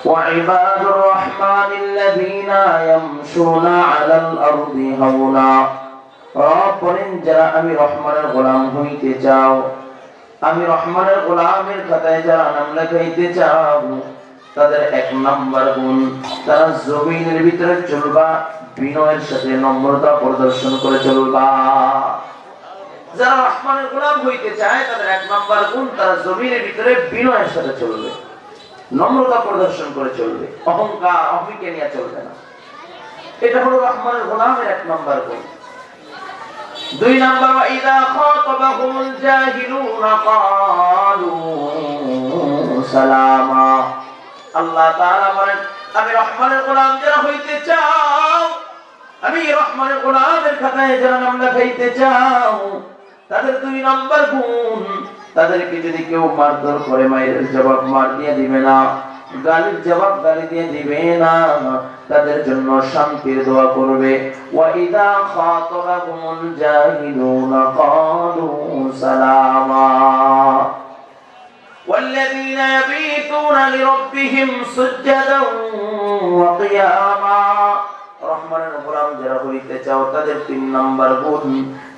وعباد الرحمن الذين يمشون على الأرض هونا রব বলেন যারা আমি রহমানের গোলাম হইতে চাও আমি রহমানের গোলামের খাতায় যারা নাম লেখাইতে চাও তাদের এক নাম্বার গুণ তারা জমিনের ভিতরে চলবা বিনয়ের সাথে নম্রতা প্রদর্শন করে চলবা যারা রহমানের গোলাম হইতে চায় তাদের এক নাম্বার গুণ তারা জমিনের ভিতরে বিনয়ের সাথে চলবে নম্রতা প্রদর্শন করে চলবে। অহংকার অহমিকে নিয়ে চলবে না। এটা হলো রহমানের গোলামের এক নাম্বার গুণ। দুই নাম্বার, ইদা খাতাবাহুমুল জাহিলুনা ক্বালু সালামা। আল্লাহ তাআলা বলেন, আমি রহমানের গোলাম যারা হইতে চাও, আমি রহমানের গোলামের খাতায় যারা নাম লেখাইতে চাও, তাদের দুই নাম্বার গুণ তাদেরকে যদি কেউ মারধর করে মায়ের জবাব মার দিয়ে দিবে না গালির জবাব গালি দিয়ে দিবে না তাদের জন্য শান্তির দোয়া করবে ওয়াইদা খাতাবাহুমুল জাহিলুনা ক্বালু সালামা والذين يبيتون لربهم سجدا وقياما রহমানের গোলাম যারা হইতে চাও তাদের তিন নাম্বার গুণ।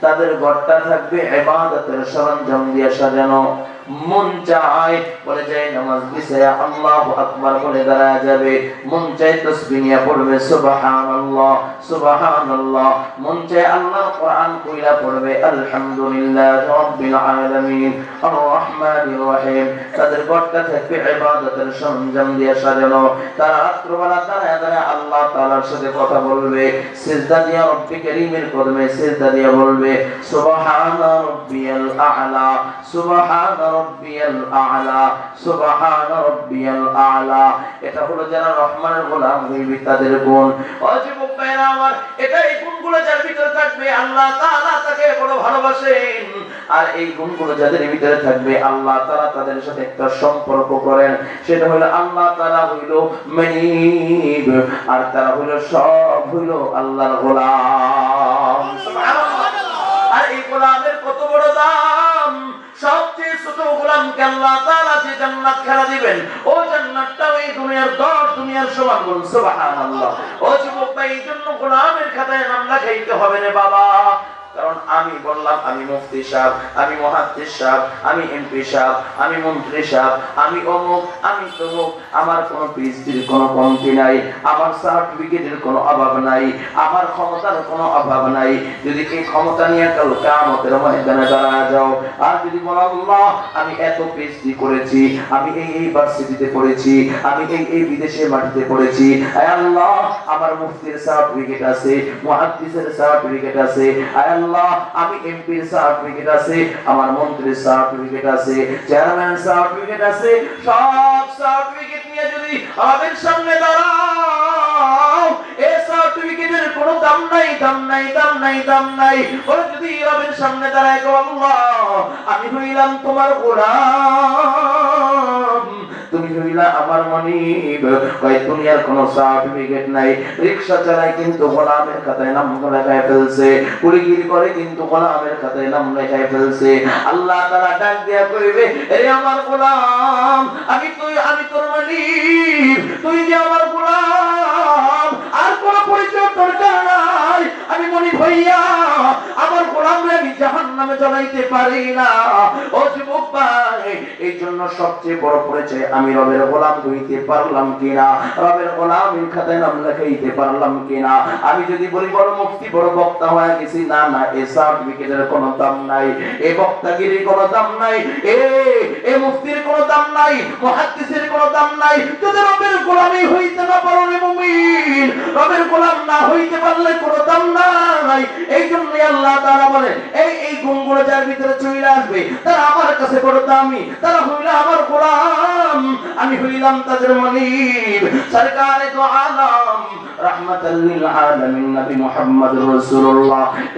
তাদের ঘরটা থাকবে এবাদতের সরঞ্জাম দিয়ে সাজানো। মন চায়, বলে যায় নামাজ বিছায়া আল্লাহু আকবার বলে দাঁড়া যাবে। মন চায় তাসবিহ নিয়ে পড়বে, সুবহানাল্লাহ সুবহানাল্লাহ। মন চায় আল্লাহর কোরআন কইলা পড়বে, আলহামদুলিল্লাহ রাব্বিল আলামিন। আর রহমানির রহিম। তাদের ঘরটা থাকবে, ইবাদতের সরঞ্জাম দিয়ে সাজানো। তারা রাত্রবেলা দাঁড়ায় দাঁড়ায় আল্লাহ তাআলার সাথে কথা বলবে। সিজদা দিয়া রব্বি কারীমের কদমে সিজদা দিয়া বলবে, সুবহানা রাব্বিয়াল আ'লা, সুবহানা রাব্বিয়াল আ'লা, সুবহানা রাব্বিয়াল আ'লা। এটা হলো যারা রহমানের গোলাম হইবে তাদের গুণ। অযুবক ভাইরা আমার, এটা এই গুণগুলো যার ভিতরে থাকবে, আল্লাহ তাআলা তাকে বড় ভালোবাসেন। আর এই গুণগুলো যাদের ভিতরে থাকবে, আল্লাহ তাআলা তাদের সাথে একটা সম্পর্ক করেন। সেটা হলো আল্লাহ তাআলা হইল মনিব, আর তারা হইল সব হইল আল্লাহর গোলাম। সুবহানাল্লাহ। আর এই গোলামের গোলামকে খেলা দিবেন, ও জান্নাতটাও এই দুনিয়ার দশ দুনিয়ার সমান বলুন ও যুবক ভাই এই জন্য গোলামের খাতায় নাম লেখাইতে হবে না বাবা। কারণ আমি বললাম, আমি মুফতি সাহেব, আমি মহাদ্দেশ সাহেব, আমি এমপি সাহেব, আমি মন্ত্রী সাহেব, আমি অমুক, আমি তমুক, আমার কোনো পিএইচডির কোনো কমতি নাই, আমার সার্টিফিকেটের কোনো অভাব নাই, আমার ক্ষমতার কোনো অভাব নাই। যদি এই ক্ষমতা নিয়ে কাল কামতের ময়দানে দাঁড়া যাও, আর যদি বলো, আল্লাহ, আমি এত পিএইচডি করেছি, আমি এই এই ভার্সিটিতে পড়েছি, আমি এই এই বিদেশে মাটিতে পড়েছি, আয় আল্লাহ, আমার মুফতির সার্টিফিকেট আছে, মুহাদ্দিসের সার্টিফিকেট আছে, আয় আল্লাহ আমি এমপির সার্টিফিকেট আছে, আমার মন্ত্রীর সার্টিফিকেট আছে চেয়ারম্যান সার্টিফিকেট আছে, সব সার্টিফিকেট নিয়ে যদি আমাদের সামনে দাঁড়াও, এই সার্টিফিকেটের কোনো দাম নাই দাম নাই দাম নাই দাম নাই। ওরা যদি রবের সামনে দাঁড়ায় গো আল্লাহ, আমি হইলাম তোমার গোলাম। তুমি হইলা আমার মনিব দুনিয়ার সার্টিফিকেট নাই। চালায় কিন্তু গোলামের খাতায় নাম লেখায় ফেলছে। কুড়িগিরি করে কিন্তু গোলামের খাতায় নাম লেখায় ফেলছে। আল্লাহ তাআলা ডাক দিয়া কইবে আমার গোলাম, আমি তুই, আমি তোর মালিক তুই যে আমার গোলাম, আর পরিচয় দরকার নাই। আমি মনি ভাইয়া আমার জ্বলাইতে পারি না। ও যুবক ভাই, এই জন্য সবচেয়ে বড় পরিচয় আমি রবের গোলাম হইতে পারলাম কিনা? রবের গোলামের খাতায় নাম লেখাইতে পারলাম কিনা? আমি যদি বলি, বড় মুফতি, বড় বক্তা হয়ে গেছি, না না, এ সার্টিফিকেটের কোনো দাম নাই। এ বক্তাগিরির কোনো দাম নাই। এ এ মুফতির কোনো দাম নাই। মুহাদ্দিসের কোনো দাম নাই। যদি রবের গোলামি হইতে না পারো রে মুমিন, রবের গোলাম না হইতে পারলে কোনো দাম নাই। এই জন্য আল্লাহ তাআলা বলে এই এই যার ভিতরে চলে আসবে। তারা আমার কাছে বড় দামি তারা হইল আমার গোলাম। আমি হইলাম তাদের মনিব। সরকারে তো আলম।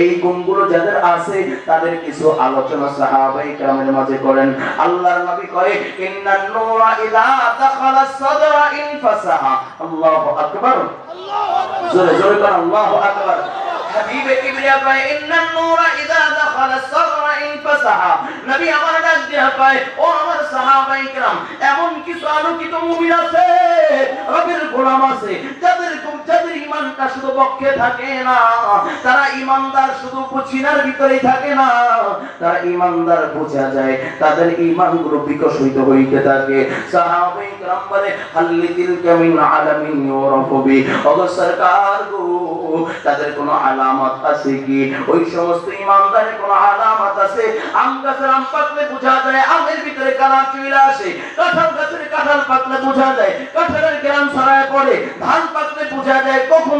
এই গুণগুলো যাদের আছে তাদের কিছু আলোচনা সাহাবায়ে কেরামের মাঝে করেন। আল্লাহর নবী কয় ইন্নান নূরা ইযা দাখালা সাদরা ইনফাসাহা আল্লাহু আকবার। জোরে জোরে আল্লাহু আকবার। হাবিবে কিবরিয়া কয়, ইন্নান নূরা ইযা দাখালা সাগরা ইনফাসাহা নবী আমার ডাক দিয়া পায় ও আমার সাহাবায়ে কেরাম, এমন কিছু আলোকিত মুমিন আছে আছে যাদের যাদের ইমানটা শুধু পক্ষে থাকে না তারা ইমানদার শুধু পুছিনার ভিতরেই থাকে না তারা ইমানদার বোঝা যায় তাদের ইমান গুলো বিকশিত হইতে থাকে সাহাবাই کرام বলে হাল্লি তিলকা মিন আলামিন ইউরাফু বি ওগো সরকার গো তাদের কোনো আলামত আছে কি ওই সমস্ত ইমানদারের কোনো আলামত আছে আম গাছের আম পাকলে বোঝা যায় আমের ভিতরে কালার চলে আসে কাঁঠাল গাছের কাঁঠাল পাকলে বোঝা যায় কাঁঠালের গ্রাম ছড়ায় পড়ে ধান পাকলে বোঝা যায় কখন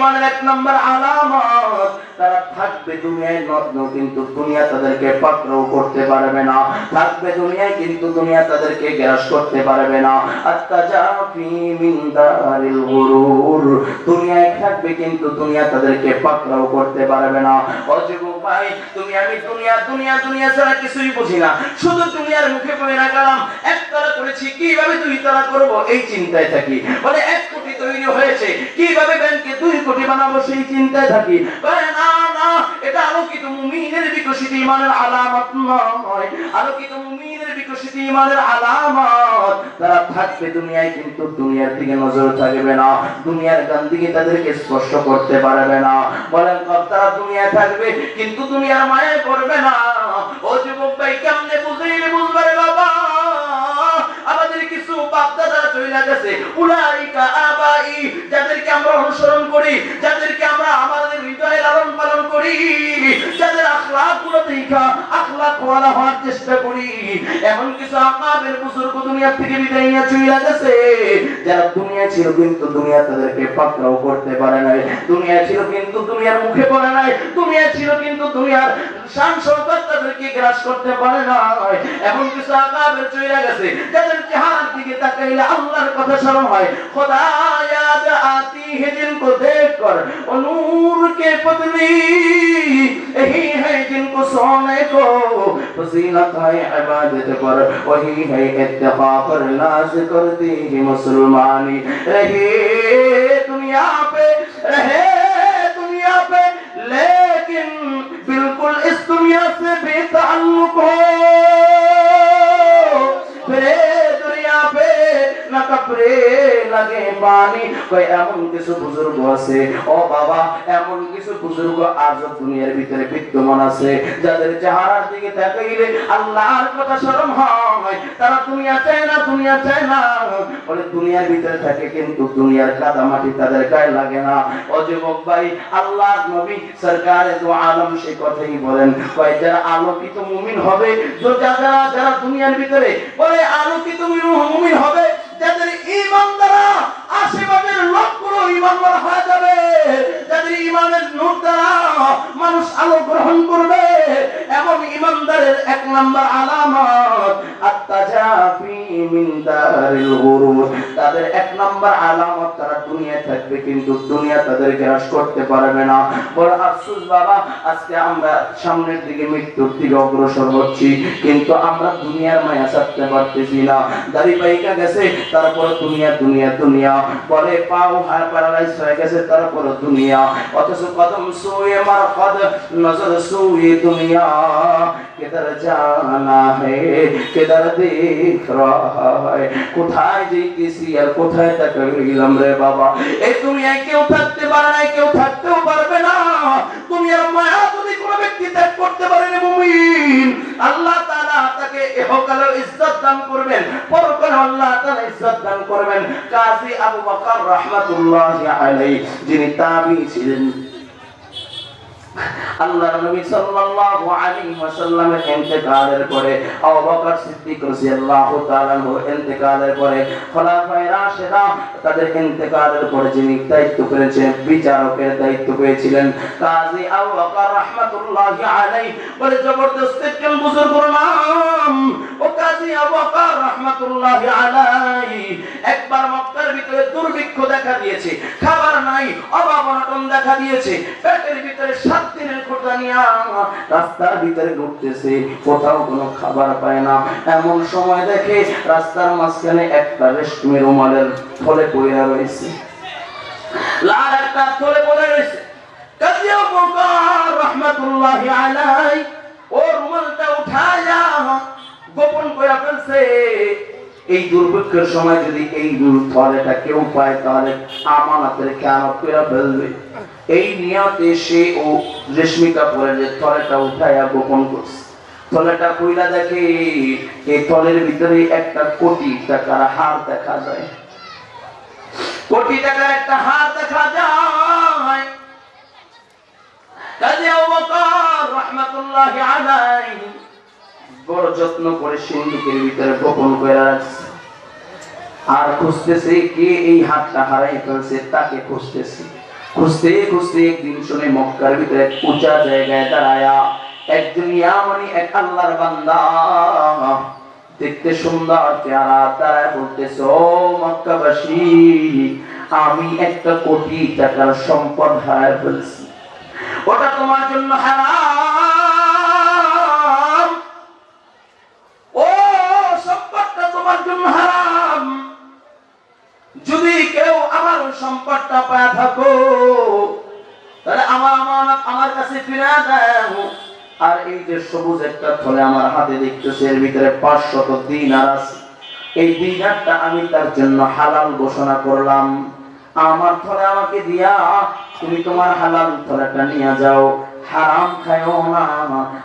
ঈমানের এক নম্বর আলামত। তারা থাকবে দুনিয়ায়, নগ্ন কিন্তু দুনিয়া তাদেরকে পাকড়াও করতে পারবে না। থাকবে দুনিয়ায় কিন্তু দুনিয়া তাদেরকে গ্রাস করতে পারবে না। আত্তাজাফি মিন গুরুর। দুনিয়ায় থাকবে কিন্তু দুনিয়া তাদেরকে পাকড়াও করতে পারবে না। অযুবক ভাই তুমি আমি দুনিয়া দুনিয়া দুনিয়া ছাড়া কিছুই বুঝি না। শুধু দুনিয়ার মুখে পড়ে না গেলাম একতলা করেছি, কীভাবে দুই তলা করব? এই চিন্তায় থাকি। বলে, এক কোটি তৈরি হয়েছে কীভাবে ব্যাংকে দুই কোটি বানাবো সেই চিন্তায় থাকি। এটা আলোকিত মুমিনের বিকশিত ইমানের আলামত নয়। আলোকিত মুমিনের বিকশিত ইমানের আলামত। তারা থাকবে দুনিয়ায়, কিন্তু দুনিয়ার দিকে নজর থাকবে না। দুনিয়ার তাদেরকে স্পর্শ করতে পারবে না। বলেন তারা দুনিয়ায় থাকবে, কিন্তু দুনিয়ার মায়ায় পড়বে না। ও যুবক চলে যাদেরকে আমরা অনুসরণ করি যাদেরকে আমরা আমাদের হৃদয়ে লালন পালন করি যাদের আখলাকগুলো করি। হে দেখ है जिनको सोने को फजीलत है, इबादत पर, वही है इत्तेफा पर नाज करती है मुसलमानी। रहे दुनिया पे, रहे दुनिया पे, लेकिन बिल्कुल इस दुनिया से बेताल्लुक हो। লাগে পানি এমন কিছু বুজুর্গ আছে? ও বাবা, এমন কিছু বুজুর্গ দুনিয়ার ভিতরে বিদ্যমান আছে, যাদের চেহারার দিকে তাকাইলে আল্লাহর কথা হয়। তারা না না। বলে, দুনিয়ার ভিতরে থাকে কিন্তু দুনিয়ার কাদা মাটি তাদের গায়ে লাগে না। ও যুবক ভাই নবী তো আলম সেই কথাই বলেন। কয়, যারা আলোকিত মুমিন হবে যারা যারা দুনিয়ার ভিতরে, বলে, আলোকিত মুমিন হবে যাদের ইমান দ্বারা আশেপাশের লোকগুলো ইমানদার হয়ে যাবে। যাদের ইমানের নূর দ্বারা মানুষ আলো গ্রহণ করবে, এমন ইমানদারের এক নাম্বার আলামত তাদের এক আলামত তারা দুনিয়ায় থাকবে, কিন্তু দুনিয়া তাদের গ্রাস করতে পারবে না। বড় বাবা, আজকে আমরা সামনের দিকে মৃত্যুর দিকে অগ্রসর হচ্ছি, কিন্তু আমরা দুনিয়ার মায়া ছাড়তে পারতেছি না। দাড়ি পাইকা গেছে তারপর দুনিয়া দুনিয়া দুনিয়া। পরে পাও হার প্যারালাইজ হয়ে গেছে তারপর দুনিয়া। অথচ কদম সুয়ে মার কদ নজর সুয়ে দুনিয়া। কিধর জানা হে কিধর দেখ রহা है কোথায় যেতেছি আর কোথায় তাকাইলাম রে বাবা। এই দুনিয়ায় কেউ থাকতে পারে না কেউ থাকতেও পারবে না। দুনিয়ার মায়া যদি কোনো ব্যক্তি ত্যাগ করতে পারে মুমিন, আল্লাহ দান করবেন দান করবেন। যিনি তামি ছিলেন। আল্লাহর নবী সাল্লাল্লাহু আলাইহি ওয়াসাল্লামের ইন্তেকালের পরে আবু বকর সিদ্দিক রাদিয়াল্লাহু ইন্তেকালের পরে তাদের ইন্তেকালের পরে যিনি দায়িত্ব বিচারকের দায়িত্ব পেয়েছিলেন, কাজী আবু বকর রাহমাতুল্লাহি আলাইহি বলে জবরদস্ত একজন বুজুর্গর নাম। ও কাজী আবু বকর রাহমাতুল্লাহি আলাইহি, একবার মক্কার ভিতরে দুর্ভিক্ষ দেখা দিয়েছে, খাবার নাই, অভাব অনটন দেখা দিয়েছে, পেটের ভিতরে সাত দিনের খোঁটা নিয়া রাস্তার ভিতরে ঘুরতেছে, কোথাও কোনো খাবার পায় না। এমন সময় দেখে রাস্তার মাঝখানে একটা রেশমি রুমালের ফলে পড়ে রয়েছে। লাল একটা থলে পড়ে রয়েছে। কাজী আবু বকর রাহমাতুল্লাহি আলাইহি এই দুর্ভিক্ষের সময় যদি এই ফলেটা কেউ পায়, তাহলে আমানাতের খেয়ানত করে ফেলবে। এই নিয়তে সে ও রেশমি কাপড়ের যে থলেটা উঠায়া গোপন করছে। থলেটা কইলা দেখে, এই থলের ভিতরে একটা কোটি টাকার হার দেখা যায়। কোটি টাকার একটা হার দেখা যায়। কাজী আবু বকর আলাইহি বড় যত্ন করে সিন্ধুকের ভিতরে গোপন করে আর খুঁজতেছে কে এই হাতটা হারাই ফেলছে, তাকে খুঁজতেছে। খুঁজতে খুঁজতে একদিন শুনে মক্কার ভিতরে উঁচা জায়গায় দাঁড়ায়া এক আল্লাহর বান্দা। দেখতে সুন্দর চেহারা, দাঁড়ায় বলতেছে, ও মক্কাবাসী, আমি একটা কোটি টাকার সম্পদ হারায় ফেলছি। ওটা তোমার জন্য হারাম? সম্পদটা পায় থাকো। তাহলে আমার আমানত আমার কাছে ফিরে দাও। আর এই যে সবুজ একটা থলে আমার হাতে দেখতেছে, এর ভিতরে পাঁচশত দিনার আছে। এই দিনারটা আমি তার জন্য হালাল ঘোষণা করলাম। আমার থলে আমাকে দিয়া, তুমি তোমার হালাল থলেটা নিয়ে যাও। হারাম খায়ও না,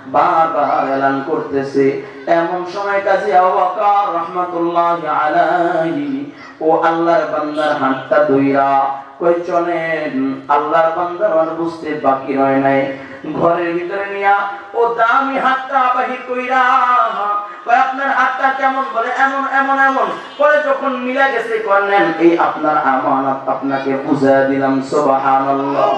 বারবার এলান করতেছে। এমন সময় কাজে আবাকার রহমাতুল্লাহ আলাইহি ও আল্লাহর বান্দার হাতটা দইরা কই চলেন আল্লাহর বান্দার মানে বুঝতে বাকি রয় নাই। ঘরের ভিতরে নিয়া ও দামি হাতটা বাহির কইরা আপনার হাতটা কেমন? বলে, এমন এমন এমন। পরে যখন মিলা গেছে করলেন এই আপনার আমানত আপনাকে বুঝায় দিলাম, সুবহানাল্লাহ।